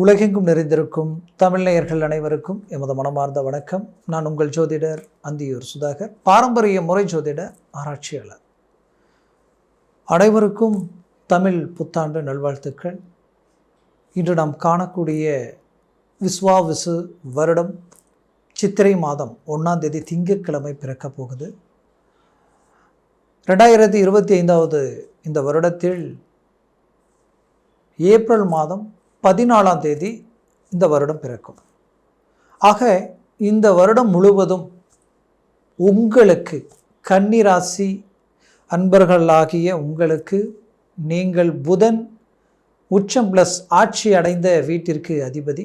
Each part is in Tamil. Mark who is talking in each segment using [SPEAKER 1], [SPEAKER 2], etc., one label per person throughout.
[SPEAKER 1] உலகெங்கும் நிறைந்திருக்கும் தமிழ்நேயர்கள் அனைவருக்கும் எமது மனமார்ந்த வணக்கம். நான் உங்கள் ஜோதிடர் அந்தியூர் சுதாகர் பாரம்பரிய முறை ஜோதிட ஆராய்ச்சியாளர். அனைவருக்கும் தமிழ் புத்தாண்டு நல்வாழ்த்துக்கள். இன்று நாம் காணக்கூடிய விஸ்வாவிசு வருடம் சித்திரை மாதம் ஒன்றாம் தேதி திங்கட்கிழமை பிறக்கப் போகுது. ரெண்டாயிரத்தி இருபத்தி ஐந்தாவது இந்த வருடத்தில் ஏப்ரல் மாதம் பதினாலாம் தேதி இந்த வருடம் பிறக்கும். ஆக இந்த வருடம் முழுவதும் உங்களுக்கு கன்னிராசி அன்பர்களாகிய உங்களுக்கு நீங்கள் புதன் உச்சம் ப்ளஸ் ஆட்சி அடைந்த வீட்டிற்கு அதிபதி.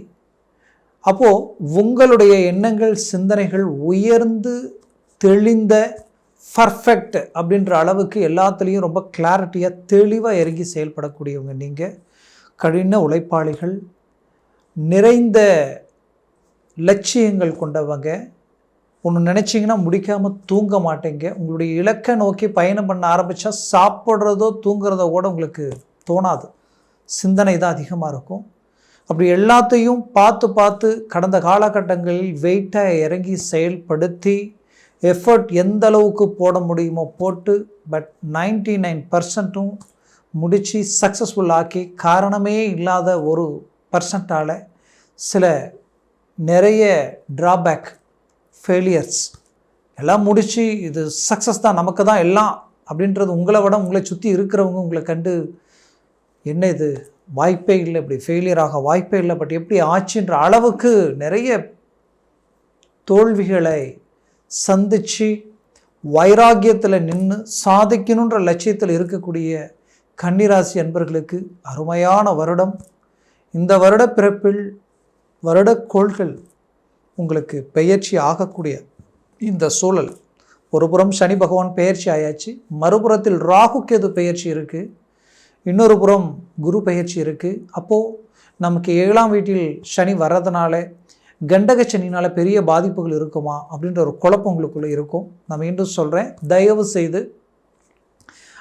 [SPEAKER 1] அப்போது உங்களுடைய எண்ணங்கள் சிந்தனைகள் உயர்ந்து தெளிந்த பர்ஃபெக்ட் அப்படின்ற அளவுக்கு எல்லாத்துலேயும் ரொம்ப கிளாரிட்டியாக தெளிவாக இறங்கி செயல்படக்கூடியவங்க நீங்கள் கடின உழைப்பாளிகள் நிறைந்த லட்சியங்கள் கொண்டவங்க. ஒன்று நினச்சிங்கன்னா முடிக்காமல் தூங்க மாட்டேங்க. உங்களுடைய இலக்கை நோக்கி பயணம் பண்ண ஆரம்பித்தா சாப்பிட்றதோ தூங்குறதோ கூட உங்களுக்கு தோணாது. சிந்தனை தான் அதிகமாக இருக்கும். அப்படி எல்லாத்தையும் பார்த்து பார்த்து கடந்த காலகட்டங்களில் வெயிட்டாக இறங்கி செயல்படுத்தி எஃபர்ட் எந்த அளவுக்கு போட முடியுமோ போட்டு பட் நைன்டி நைன் பர்சன்ட்டும் முடித்து சக்ஸஸ்ஃபுல் ஆக்கி காரணமே இல்லாத ஒரு பர்சன்ட்டால் சில நிறைய ட்ராபேக் ஃபெயிலியர்ஸ் எல்லாம் முடித்து இது சக்ஸஸ் தான் நமக்கு தான் எல்லாம் அப்படின்றது உங்களை விட உங்களை சுற்றி இருக்கிறவங்க உங்களை கண்டு என்ன இது வாய்ப்பே இல்லை இப்படி ஃபெயிலியர் ஆக வாய்ப்பே இல்லை பட் எப்படி ஆச்சுன்ற அளவுக்கு நிறைய தோல்விகளை சந்தித்து வைராக்கியத்தில் நின்று சாதிக்கணுன்ற லட்சியத்தில் இருக்கக்கூடிய கன்னிராசி அன்பர்களுக்கு அருமையான வருடம். இந்த வருட பிறப்பில் வருடக்கோள்கள் உங்களுக்கு பெயர்ச்சி ஆகக்கூடிய இந்த சூழல். ஒரு புறம் சனி பகவான் பெயர்ச்சி ஆயாச்சு மறுபுறத்தில் ராகு கேது பெயர்ச்சி இருக்குது இன்னொரு புறம் குரு பெயர்ச்சி இருக்குது அப்போது நமக்கு ஏழாம் வீட்டில் சனி வர்றதுனால கண்டக சனினால் பெரிய பாதிப்புகள் இருக்குமா அப்படின்ற ஒரு குழப்பம் உங்களுக்குள்ளே இருக்கும். நான் மீண்டும் சொல்கிறேன் தயவு செய்து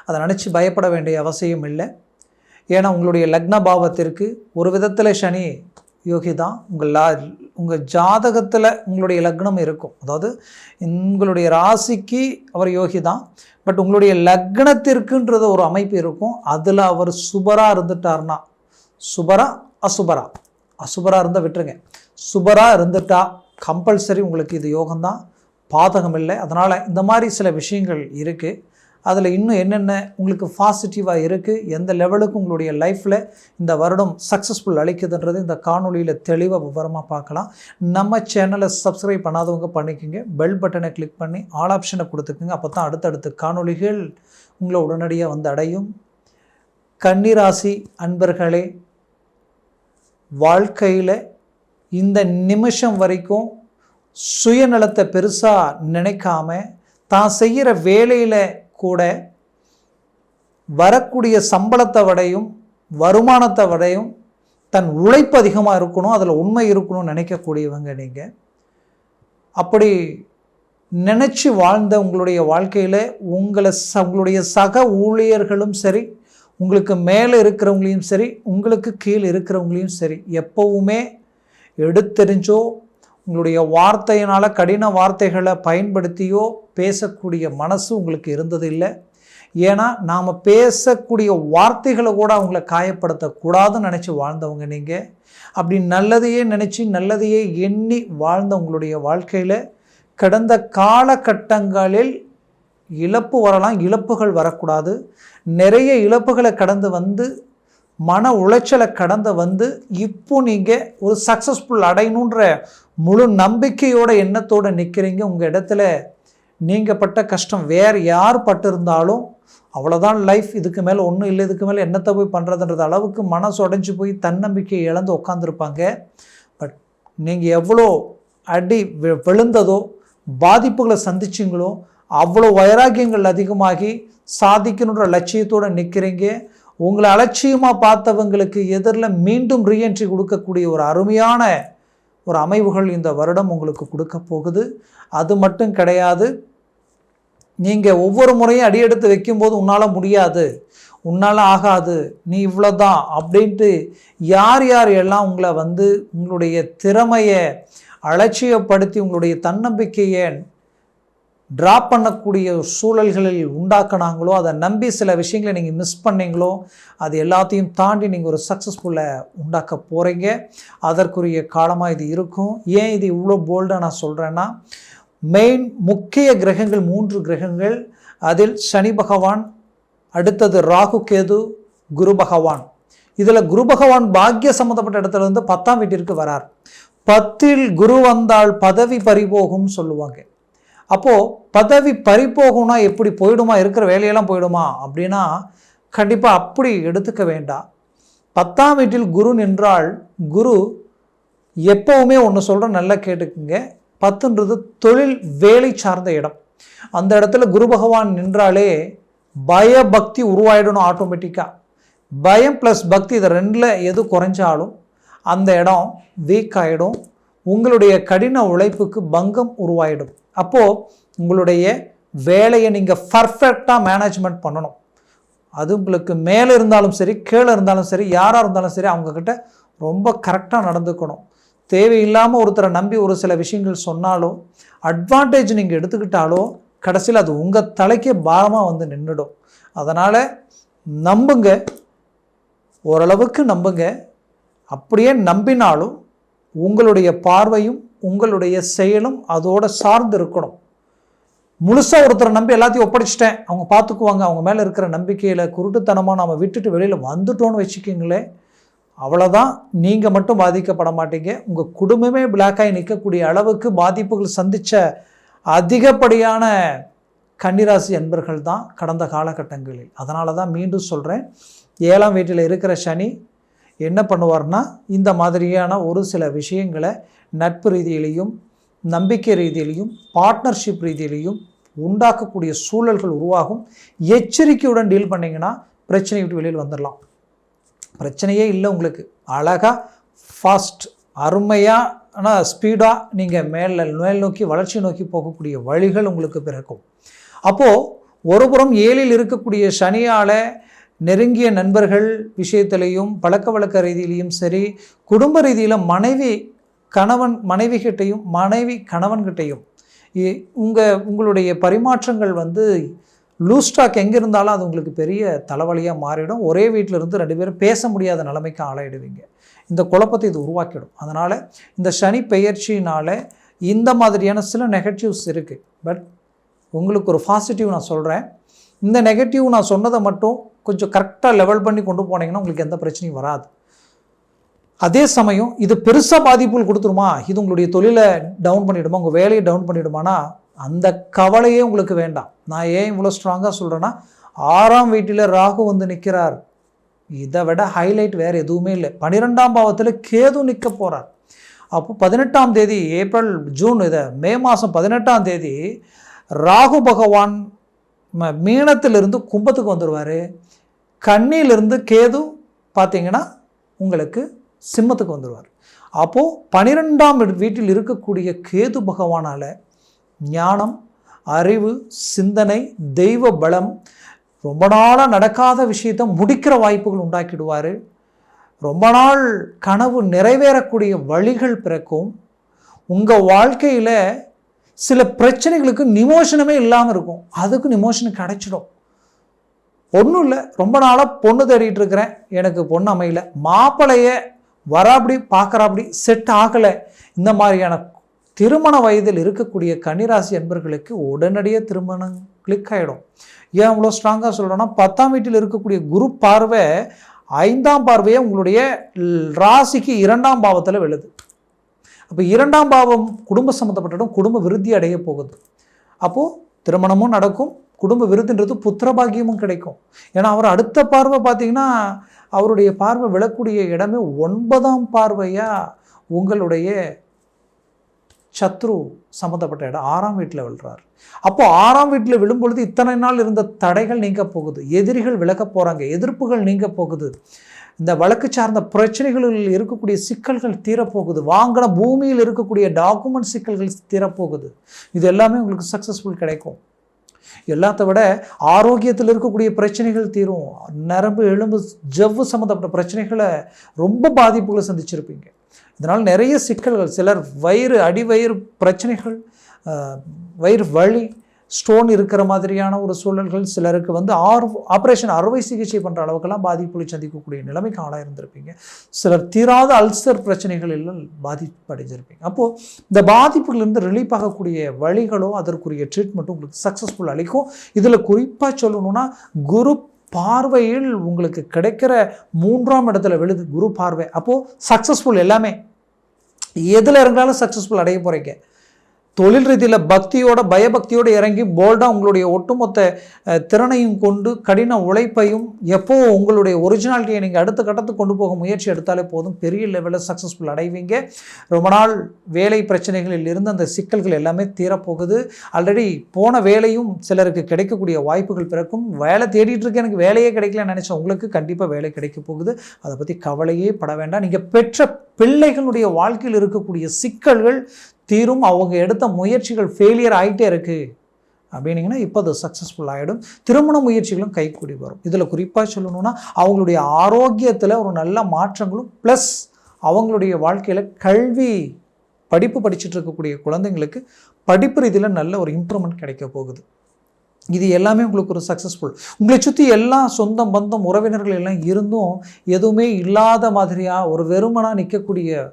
[SPEAKER 1] அதை நினச்சி பயப்பட வேண்டிய அவசியம் இல்லை. ஏன்னா உங்களுடைய லக்ன பாவத்திற்கு ஒரு விதத்தில் சனி யோகி தான். உங்கள் லா உங்கள் ஜாதகத்தில் உங்களுடைய லக்னம் இருக்கும். அதாவது உங்களுடைய ராசிக்கு அவர் யோகி தான். பட் உங்களுடைய லக்னத்திற்குன்றது ஒரு அமைப்பு இருக்கும். அதில் அவர் சுபராக இருந்துட்டார்னா சுபரா அசுபரா? அசுபராக இருந்தால் விட்டுருங்க. சுபராக இருந்துட்டா கம்பல்சரி உங்களுக்கு இது யோகம்தான். பாதகம் இல்லை. அதனால் இந்த மாதிரி சில விஷயங்கள் இருக்குது அதில் இன்னும் என்னென்ன உங்களுக்கு பாசிட்டிவாக இருக்குது எந்த லெவலுக்கு உங்களுடைய லைஃப்பில் இந்த வருடம் சக்ஸஸ்ஃபுல் அளிக்குதுன்றது இந்த காணொலியில் தெளிவாக விவரமாக பார்க்கலாம். நம்ம சேனலை சப்ஸ்கிரைப் பண்ணாதவங்க பண்ணிக்கோங்க. பெல் பட்டனை கிளிக் பண்ணி ஆல் ஆப்ஷனை கொடுத்துக்குங்க. அப்போ தான் அடுத்தடுத்த காணொலிகள் உங்களை உடனடியாக வந்து அடையும். கன்னிராசி அன்பர்களே வாழ்க்கையில் இந்த நிமிஷம் வரைக்கும் சுயநலத்தை பெருசாக நினைக்காம தான் செய்கிற வேலையில் கூட வரக்கூடிய சம்பளத்தை விடையும் வருமானத்தை விடையும் தன் உழைப்பு அதிகமாக இருக்கணும் அதில் உண்மை இருக்கணும்னு நினைக்கக்கூடியவங்க நீங்கள் அப்படி நினச்சி வாழ்ந்த உங்களுடைய வாழ்க்கையில் உங்களை ச உங்களுடைய சக ஊழியர்களும் சரி உங்களுக்கு மேலே இருக்கிறவங்களையும் சரி உங்களுக்கு கீழே இருக்கிறவங்களையும் சரி எப்போவுமே எடுத்தெறிஞ்சோ உங்களுடைய வார்த்தையினால் கடின வார்த்தைகளை பயன்படுத்தியோ பேசக்கூடிய மனசு உங்களுக்கு இருந்ததில்லை. ஏன்னா நாம் பேசக்கூடிய வார்த்தைகளை கூட அவங்கள காயப்படுத்தக்கூடாதுன்னு நினச்சி வாழ்ந்தவங்க நீங்கள் அப்படி நல்லதையே நினச்சி நல்லதையே எண்ணி வாழ்ந்த உங்களுடைய வாழ்க்கையில் கடந்த காலகட்டங்களில் இழப்பு வரலாம் இழப்புகள் வரக்கூடாது. நிறைய இழப்புகளை கடந்து வந்து மன உளைச்சலை கடந்து வந்து இப்போ நீங்கள் ஒரு சக்ஸஸ்ஃபுல் அடையணுன்ற முழு நம்பிக்கையோட எண்ணத்தோடு நிற்கிறீங்க உங்கள் இடத்துல நீங்கள் பட்ட கஷ்டம் வேறு யார் பட்டிருந்தாலும் அவ்வளோதான் லைஃப் இதுக்கு மேலே ஒன்றும் இல்லை இதுக்கு மேலே என்னத்தை போய் பண்ணுறதுன்றது அளவுக்கு மனசு உடஞ்சி போய் தன்னம்பிக்கையை இழந்து உட்காந்துருப்பாங்க பட் நீங்கள் எவ்வளோ அடி விழுந்ததோ பாதிப்புகளை சந்திச்சிங்களோ அவ்வளோ வைராக்கியங்கள் அதிகமாகி சாதிக்கணுன்ற லட்சியத்தோடு நிற்கிறீங்க உங்களை அலட்சியமாக பார்த்தவங்களுக்கு எதிரில் மீண்டும் ரீஎன்ட்ரி கொடுக்கக்கூடிய ஒரு அருமையான ஒரு அமைவுகள் இந்த வருடம் உங்களுக்கு கொடுக்க போகுது. அது மட்டும் கிடையாது நீங்கள் ஒவ்வொரு முறையும் அடியெடுத்து வைக்கும்போது உன்னால் முடியாது உன்னால் ஆகாது நீ இவ்வளோதான் அப்படின்ட்டு யார் யார் எல்லாம் உங்களை வந்து உங்களுடைய திறமையை அலட்சியப்படுத்தி உங்களுடைய தன்னம்பிக்கையை ட்ராப் பண்ணக்கூடிய சூழல்களில் உண்டாக்குனாங்களோ அதை நம்பி சில விஷயங்களை நீங்கள் மிஸ் பண்ணீங்களோ அது எல்லாத்தையும் தாண்டி நீங்கள் ஒரு சக்ஸஸ்ஃபுல்லை உண்டாக்க போகிறீங்க அதற்குரிய காலமாக இது இருக்கும். ஏன் இது இவ்வளோ போல்டாக நான் சொல்கிறேன்னா மெயின் முக்கிய கிரகங்கள் மூன்று கிரகங்கள். அதில் சனி பகவான் அடுத்தது ராகு கேது குரு பகவான். இதில் குரு பகவான் பாக்கிய சம்மந்தப்பட்ட இடத்துல இருந்து பத்தாம் வீட்டிற்கு வரார். பத்தில் குரு வந்தால் பதவி பறிபோகும் சொல்லுவாங்க. அப்போது பதவி பறிப்போகும்னா எப்படி போயிடுமா? இருக்கிற வேலையெல்லாம் போயிடுமா? அப்படின்னா கண்டிப்பாக அப்படி எடுத்துக்க வேண்டாம். பத்தாம் வீட்டில் குரு நின்றால் குரு எப்போவுமே ஒன்று சொல்கிறேன் நல்லா கேட்டுக்குங்க. பத்துன்றது தொழில் வேலை சார்ந்த இடம். அந்த இடத்துல குரு பகவான் நின்றாலே பயபக்தி உருவாயிடணும் ஆட்டோமேட்டிக்காக பயம் ப்ளஸ் பக்தி இது ரெண்டில் எது குறைஞ்சாலும் அந்த இடம் வீக் ஆகிடும் உங்களுடைய கடின உழைப்புக்கு பங்கம் உருவாயிடும். அப்போது உங்களுடைய வேலையை நீங்கள் பர்ஃபெக்டாக மேனேஜ்மெண்ட் பண்ணணும். அது உங்களுக்கு மேலே இருந்தாலும் சரி கீழே இருந்தாலும் சரி யாராக இருந்தாலும் சரி அவங்கக்கிட்ட ரொம்ப கரெக்டாக நடந்துக்கணும். தேவையில்லாமல் ஒருத்தரை நம்பி ஒரு சில விஷயங்கள் சொன்னாலோ அட்வான்டேஜ் நீங்கள் எடுத்துக்கிட்டாலோ கடைசியில் அது உங்கள் தலைக்கே பாரமாக வந்து நின்றுடும் அதனால் நம்புங்க. ஓரளவுக்கு நம்புங்க. அப்படியே நம்பினாலும் உங்களுடைய பார்வையும் உங்களுடைய செயலும் அதோட சார்ந்து இருக்கணும். முழுசாக ஒருத்தரை நம்பி எல்லாத்தையும் ஒப்படைச்சிட்டேன். அவங்க பார்த்துக்குவாங்க அவங்க மேலே இருக்கிற நம்பிக்கையில் குருட்டுத்தனமாக நம்ம விட்டுட்டு வெளியில் வந்துட்டோன்னு வச்சுக்கிங்களேன் அவ்வளோதான் நீங்கள் மட்டும் பாதிக்கப்பட மாட்டீங்க. உங்கள் குடும்பமே பிளாக்காகி நிற்கக்கூடிய அளவுக்கு பாதிப்புகள் சந்தித்த அதிகப்படியான கன்னிராசி அன்பர்கள் தான் கடந்த காலகட்டங்களில். அதனால தான் மீண்டும் சொல்கிறேன் ஏழாம் வீட்டில் இருக்கிற சனி என்ன பண்ணுவார்னா இந்த மாதிரியான ஒரு சில விஷயங்களை நட்பு ரீதியிலையும் நம்பிக்கை ரீதியிலையும் பார்ட்னர்ஷிப் ரீதியிலையும் உண்டாக்கக்கூடிய சூழல்கள் உருவாகும். எச்சரிக்கையுடன் டீல் பண்ணிங்கன்னா பிரச்சனை விட்டு வெளியில் வந்துடலாம். பிரச்சனையே இல்லை உங்களுக்கு. அழகாக ஃபாஸ்ட் அருமையான ஸ்பீடாக நீங்கள் மேலே மேல் நோக்கி வளர்ச்சி நோக்கி போகக்கூடிய வழிகள் உங்களுக்கு பிறக்கும். அப்போது ஒருபுறம் ஏழில் இருக்கக்கூடிய சனியால் நெருங்கிய நண்பர்கள் விஷயத்திலையும் பழக்க வழக்க ரீதியிலையும் சரி குடும்ப ரீதியில் மனைவி கணவன் மனைவிகிட்டையும் மனைவி கணவன்கிட்டையும் உங்கள் உங்களுடைய பரிமாற்றங்கள் வந்து லூஸ் ஸ்டாக் எங்கே இருந்தாலும் அது உங்களுக்கு பெரிய தலைவலியாக மாறிடும். ஒரே வீட்டில் இருந்து ரெண்டு பேரும் பேச முடியாத நிலைமைக்கு ஆளாயிடுவீங்க. இந்த குழப்பத்தை இது உருவாக்கிடும். அதனால் இந்த சனி பெயர்ச்சினால் இந்த மாதிரியான சில நெகட்டிவ்ஸ் இருக்குது பட் உங்களுக்கு ஒரு பாசிட்டிவ் நான் சொல்கிறேன் இந்த நெகட்டிவ் நான் சொன்னதை மட்டும் கொஞ்சம் கரெக்டாக லெவல் பண்ணி கொண்டு போனீங்கன்னா உங்களுக்கு எந்த பிரச்சனையும் வராது. அதே சமயம் இது பெருசாக பாதிப்புகள் கொடுத்துருமா? இது உங்களுடைய தொழிலை டவுன் பண்ணிவிடுமா உங்கள் வேலையை டவுன் பண்ணிவிடுமானா அந்த கவலையே உங்களுக்கு வேண்டாம். நான் ஏன் இவ்வளோ ஸ்ட்ராங்காக சொல்கிறேன்னா ஆறாம் வீட்டில் ராகு வந்து நிற்கிறார் இதை விட ஹைலைட் வேறு எதுவுமே இல்லை. பன்னிரெண்டாம் பாவத்தில் கேது நிற்க போகிறார் அப்போ பதினெட்டாம் தேதி ஏப்ரல் ஜூன் இதை மே மாதம் பதினெட்டாம் தேதி ராகு பகவான் மீனத்திலிருந்து கும்பத்துக்கு வந்துடுவார் கண்ணியிலிருந்து கேது பார்த்தீங்கன்னா உங்களுக்கு சிம்மத்துக்கு வந்துடுவார் அப்போது பனிரெண்டாம் வீட்டில் இருக்கக்கூடிய கேது பகவானால் ஞானம் அறிவு சிந்தனை தெய்வ பலம் ரொம்ப நாளாக நடக்காத விஷயத்தை முடிக்கிற வாய்ப்புகள் உண்டாக்கிடுவார். ரொம்ப நாள் கனவு நிறைவேறக்கூடிய வழிகள் பிறக்கும். உங்கள் வாழ்க்கையில் சில பிரச்சனைகளுக்கு நிமோஷனமே இல்லாமல் இருக்கும். அதுக்கு நிமோஷன் கிடைச்சிடும். ஒன்றும் இல்லை. ரொம்ப நாளாக பொண்ணு தேடிட்டு இருக்கிறேன். எனக்கு பொண்ணு அமையல. மாப்பிளைய வராப்படி பார்க்குறாப்படி செட் ஆகலை. இந்த மாதிரியான திருமண வயதில் இருக்கக்கூடிய கன்னிராசி என்பர்களுக்கு உடனடியே திருமணம் கிளிக் ஆகிடும் ஏன் அவ்வளோ ஸ்ட்ராங்காக சொல்கிறோன்னா பத்தாம் வீட்டில் இருக்கக்கூடிய குரு பார்வை ஐந்தாம் பார்வையை உங்களுடைய ராசிக்கு இரண்டாம் பாவத்தில் விழுது அப்போ இரண்டாம் பாவம் குடும்ப சம்மந்தப்பட்ட குடும்ப விருத்தி அடைய போகுது. அப்போது திருமணமும் நடக்கும். குடும்ப விருதுன்றது புத்திரபாகியமும் கிடைக்கும். ஏன்னா அவர் அடுத்த பார்வை பார்த்தீங்கன்னா அவருடைய பார்வை விழக்கூடிய இடமே ஒன்பதாம் பார்வையாக உங்களுடைய சத்ரு சம்மந்தப்பட்ட இடம். ஆறாம் வீட்டில் விழுறார். அப்போ ஆறாம் வீட்டில் விழும்பொழுது இத்தனை நாள் இருந்த தடைகள் நீங்க போகுது. எதிரிகள் விலக போகிறாங்க எதிர்ப்புகள் நீங்க போகுது. இந்த வழக்கு சார்ந்த பிரச்சனைகளில் இருக்கக்கூடிய சிக்கல்கள் தீரப்போகுது. வாங்கின பூமியில் இருக்கக்கூடிய டாக்குமெண்ட் சிக்கல்கள் தீரப்போகுது. இது எல்லாமே உங்களுக்கு சக்ஸஸ்ஃபுல் கிடைக்கும். எல்லாத்த விட ஆரோக்கியத்தில் இருக்கக்கூடிய பிரச்சனைகள் தீரும். நரம்பு எலும்பு ஜவ்வு சம்மந்தப்பட்ட பிரச்சனைகளை ரொம்ப பாதிப்புகளை சந்திச்சிருப்பீங்க. இதனால் நிறைய சிக்கல்கள் சிலர் வயிறு அடிவயிறு பிரச்சனைகள் வயிறு வலி ஸ்டோன் இருக்கிற மாதிரியான ஒரு சூழல்கள் சிலருக்கு வந்து ஆர் ஆப்ரேஷன் அறுவை சிகிச்சை பண்ணுற அளவுக்கெல்லாம் பாதிப்புகளை சந்திக்கக்கூடிய நிலைமைக்கு ஆளாக இருந்திருப்பீங்க சிலர் தீராத அல்சர் பிரச்சனைகள் எல்லாம் பாதிப்படைஞ்சிருப்பீங்க. அப்போது இந்த பாதிப்புகளிலிருந்து ரிலீஃப் ஆகக்கூடிய வழிகளோ அதற்குரிய ட்ரீட்மெண்ட்டும் உங்களுக்கு சக்ஸஸ்ஃபுல் அளிக்கும். இதில் குறிப்பாக சொல்லணும்னா குரு பார்வையில் உங்களுக்கு கிடைக்கிற மூன்றாம் இடத்துல விழுது குரு பார்வை. அப்போது சக்ஸஸ்ஃபுல் எல்லாமே. எதில் இருந்தாலும் சக்ஸஸ்ஃபுல் அடைய போகிறீங்க தொழில் ரீதியில் பக்தியோட பயபக்தியோடு இறங்கி போல்டாக உங்களுடைய ஒட்டுமொத்த திறனையும் கொண்டு கடின உழைப்பையும் எப்போ உங்களுடைய ஒரிஜினாலிட்டியை நீங்கள் அடுத்த கட்டத்துக்கு கொண்டு போக முயற்சி எடுத்தாலே போதும். பெரிய லெவலில் சக்ஸஸ்ஃபுல் அடைவீங்க. ரொம்ப நாள் வேலை பிரச்சனைகளில் இருந்து அந்த சிக்கல்கள் எல்லாமே தீரப்போகுது. ஆல்ரெடி போன வேலையும் சிலருக்கு கிடைக்கக்கூடிய வாய்ப்புகள் பிறக்கும். வேலை தேடிட்டு இருக்க எனக்கு வேலையே கிடைக்கலன்னு நினச்ச உங்களுக்கு கண்டிப்பாக வேலை கிடைக்க போகுது. அதை பற்றி கவலையே பட வேண்டாம். நீங்கள் பெற்ற பிள்ளைகளுடைய வாழ்க்கையில் இருக்கக்கூடிய சிக்கல்கள் தீரும் அவங்க எடுத்த முயற்சிகள் ஃபெயிலியர் ஆகிட்டே இருக்குது அப்படின்னிங்கன்னா இப்போ அது சக்ஸஸ்ஃபுல் ஆகிடும் திருமண முயற்சிகளும் கைக்கூடி வரும். இதில் குறிப்பாக சொல்லணும்னா அவங்களுடைய ஆரோக்கியத்தில் ஒரு நல்ல மாற்றங்களும் ப்ளஸ் அவங்களுடைய வாழ்க்கையில் கல்வி படிப்பு படிச்சுட்டு இருக்கக்கூடிய குழந்தைங்களுக்கு படிப்பு ரீதியில் நல்ல ஒரு இம்ப்ரூவ்மெண்ட் கிடைக்க போகுது. இது எல்லாமே உங்களுக்கு ஒரு சக்ஸஸ்ஃபுல் உங்களை சுற்றி எல்லாம் சொந்தம் பந்தம் உறவினர்கள் எல்லாம் இருந்தும் எதுவுமே இல்லாத மாதிரியாக ஒரு வெறுமனாக நிற்கக்கூடிய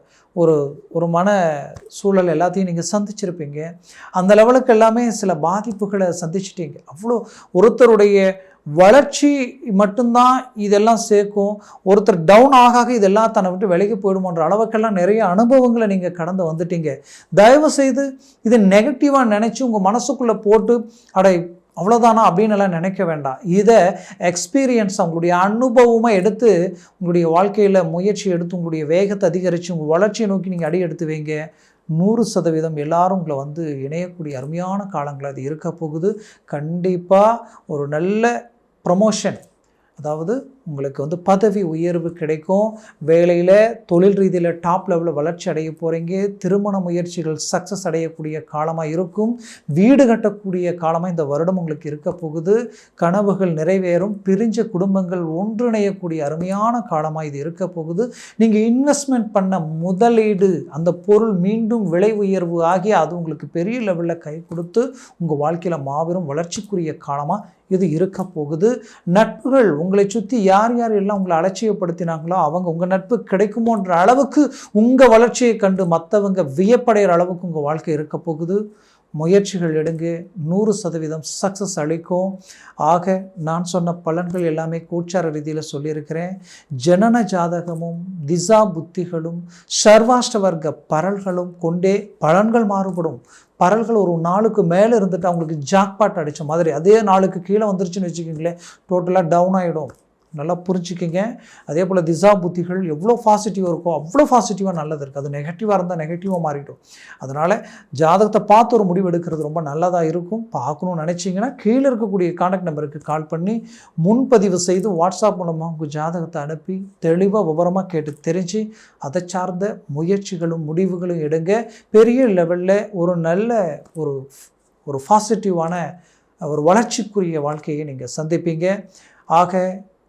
[SPEAKER 1] ஒரு ஒரு மன சூழல் எல்லாத்தையும் நீங்கள் சந்திச்சிருப்பீங்க. அந்த லெவலுக்கு எல்லாமே சில பாதிப்புகளை சந்திச்சிட்டீங்க. அவ்வளோ ஒருத்தருடைய வளர்ச்சி மட்டும்தான் இதெல்லாம் சேர்க்கும். ஒருத்தர் டவுன் ஆக ஆக இதெல்லாம் தன்னை விட்டு விலகி போயிடுமோன்ற அளவுக்கெல்லாம் நிறைய அனுபவங்களை நீங்கள் கடந்து வந்துட்டீங்க. தயவு செய்து இதை நெகட்டிவாக நினச்சி உங்கள் மனசுக்குள்ளே போட்டு அடை அவ்வளோதானா அப்படின்னு எல்லாம் நினைக்க வேண்டாம். இதை எக்ஸ்பீரியன்ஸ் உங்களுடைய அனுபவமாக எடுத்து உங்களுடைய வாழ்க்கையில் முயற்சி எடுத்து உங்களுடைய வேகத்தை அதிகரித்து உங்கள் வளர்ச்சியை நோக்கி நீங்கள் அடி எடுத்து வைங்க. நூறு சதவீதம் எல்லாரும் உங்களை வந்து இணையக்கூடிய அருமையான காலங்கள் அது இருக்க போகுது. கண்டிப்பாக ஒரு நல்ல ப்ரமோஷன் அதாவது உங்களுக்கு வந்து பதவி உயர்வு கிடைக்கும். வேலையில் தொழில் ரீதியில் டாப் லெவலில் வளர்ச்சி அடைய போகிறீங்க திருமண முயற்சிகள் சக்ஸஸ் அடையக்கூடிய காலமாக இருக்கும். வீடு கட்டக்கூடிய காலமாக இந்த வருடம் உங்களுக்கு இருக்க போகுது. கனவுகள் நிறைவேறும். பிரிஞ்ச குடும்பங்கள் ஒன்றிணையக்கூடிய அருமையான காலமாக இது இருக்க போகுது. நீங்கள் இன்வெஸ்ட்மெண்ட் பண்ண முதலீடு அந்த பொருள் மீண்டும் விலை உயர்வு ஆகி அது உங்களுக்கு பெரிய லெவலில் கை கொடுத்து உங்கள் வாழ்க்கையில் மாபெரும் வளர்ச்சிக்குரிய காலமாக இது இருக்க போகுது. நட்புகள் உங்களை சுற்றி யார் யார் எல்லாம் உங்களை அலட்சியப்படுத்தினாங்களோ அவங்க உங்கள் நட்பு கிடைக்குமோன்ற அளவுக்கு உங்கள் வளர்ச்சியை கண்டு மற்றவங்க வியப்படைகிற அளவுக்கு உங்கள் வாழ்க்கை இருக்க போகுது. முயற்சிகள் எடுங்க. நூறு சதவீதம் சக்ஸஸ் அளிக்கும். ஆக நான் சொன்ன பலன்கள் எல்லாமே கூச்சார ரீதியில் சொல்லியிருக்கிறேன். ஜனன ஜாதகமும் திசா புத்திகளும் சர்வாஷ்ட வர்க்க பரல்களும் கொண்டே பலன்கள் மாறுபடும். பரல்கள் ஒரு நாளுக்கு மேலே இருந்துட்டு அவங்களுக்கு ஜாக்பாட் அடித்த மாதிரி. அதே நாளுக்கு கீழே வந்துருச்சுன்னு வச்சுக்கிங்களேன் டோட்டலாக டவுன் ஆகிடும் நல்லா புரிஞ்சுக்கிங்க. அதே போல் திசா புத்திகள் எவ்வளோ பாசிட்டிவ் இருக்கோ அவ்வளோ பாசிட்டிவாக நல்லது இருக்குது அது நெகட்டிவாக இருந்தால் நெகட்டிவாக மாறிடும். அதனால் ஜாதகத்தை பார்த்து ஒரு முடிவு எடுக்கிறது ரொம்ப நல்லதாக இருக்கும். பார்க்கணும்னு நினச்சிங்கன்னா கீழே இருக்கக்கூடிய காண்டாக்ட் நம்பருக்கு கால் பண்ணி முன்பதிவு செய்து வாட்ஸ்அப் மூலமாக உங்கள் ஜாதகத்தை அனுப்பி தெளிவாக விவரமாக கேட்டு தெரிஞ்சு அதை சார்ந்த முயற்சிகளும் முடிவுகளும் எடுங்க. பெரிய லெவலில் ஒரு நல்ல ஒரு ஒரு பாசிட்டிவான ஒரு வளர்ச்சிக்குரிய வாழ்க்கையை நீங்கள் சந்திப்பீங்க. ஆக